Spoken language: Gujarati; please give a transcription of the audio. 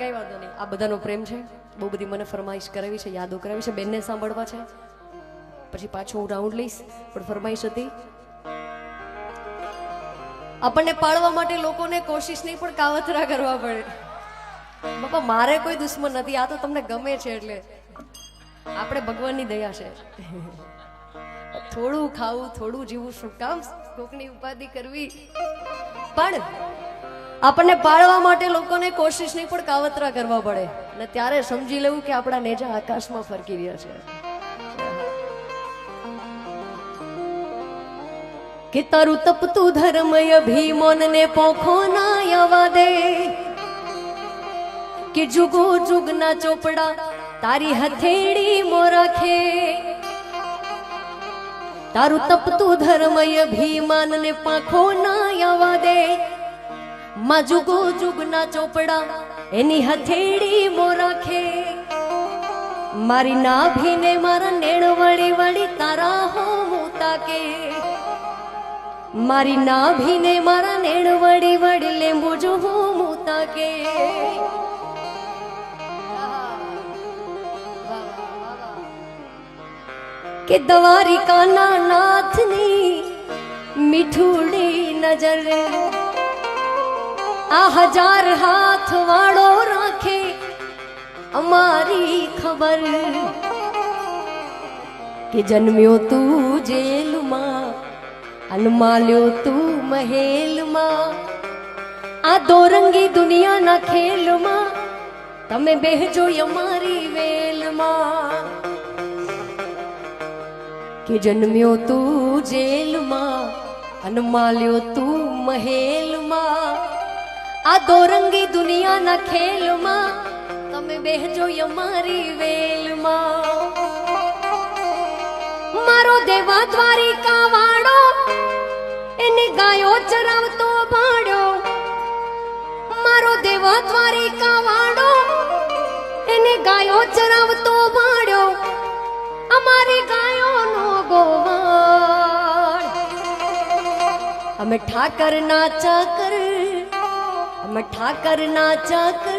કઈ વાંધો નહીં. આ બધાનો પ્રેમ છે. બહુ બધી મને ફરમાઈશ કરાવી છે, યાદો કરાવી છે, બેનને સાંભળવા છે. પછી પાછો હું રાઉન્ડ લઈશ, પણ ફરમાઈશ હતી. આપણને પાળવા માટે લોકોને કોશિશ નહીં, પણ કાવતરા કરવા પડે. બાપા, મારે કોઈ દુશ્મન નથી. આ તો તમને ગમે છે એટલે. આપણે ભગવાનની દયા છે. થોડું ખાવું, થોડું જીવું શું કામ કોકની ઉપાધિ કરવી? પણ આપણને પાળવા માટે લોકોને કોશિશ નહીં, પણ કાવતરા કરવા પડે. અને ત્યારે સમજી લેવું કે આપણા નેજા આકાશમાં ફરકી રહ્યા છે. કે તારું તપતું ધર્મય ભીમોનને પોખો ના આવવા દે. કે જુગો જુગના ચોપડા તારી હથેળી મોરાખે તારું તપતું ધર્મય ભીમાનને પાંખો ના આવવા દે. માં જુગો જુગના ચોપડા, એની હથેળી મોરાખે મારી નાભીને મારા નેણ વળી વળી તારા હો મુતા કે મારી નાભીને મારા નેણ વળી વળી લેંબુ જો હું મુતા કે કે કાના નાથની મીઠુડી નજર આ હજાર હાથ વાળો રાખે અમારી ખબર કે જન્મ્યો તું જેલમાં, અનમાલ્યો તું મહેલમાં. આ દોરંગી દુનિયાના ખેલમાં તમે બેહજો અમારી વેલમાં. કે જન્મ્યો તું જેલમાં, અનમાલ્યો તું મહેલમાં. આ દોરંગી દુનિયાના ખેલમાં તમે બેહજો અમારી વેલમાં. મારો દેવા દ્વારિકા વાળો, એને ગાયો ચરાવતો ભાડ્યો મારો દેવા દ્વારિકા વાળો, એને ગાયો ચરાવતો ભાડ્યો અમારી ગાયોનો ગોવાળ. અમે ઠાકર ના ચાકર અમે ઠાકર ના ચાકર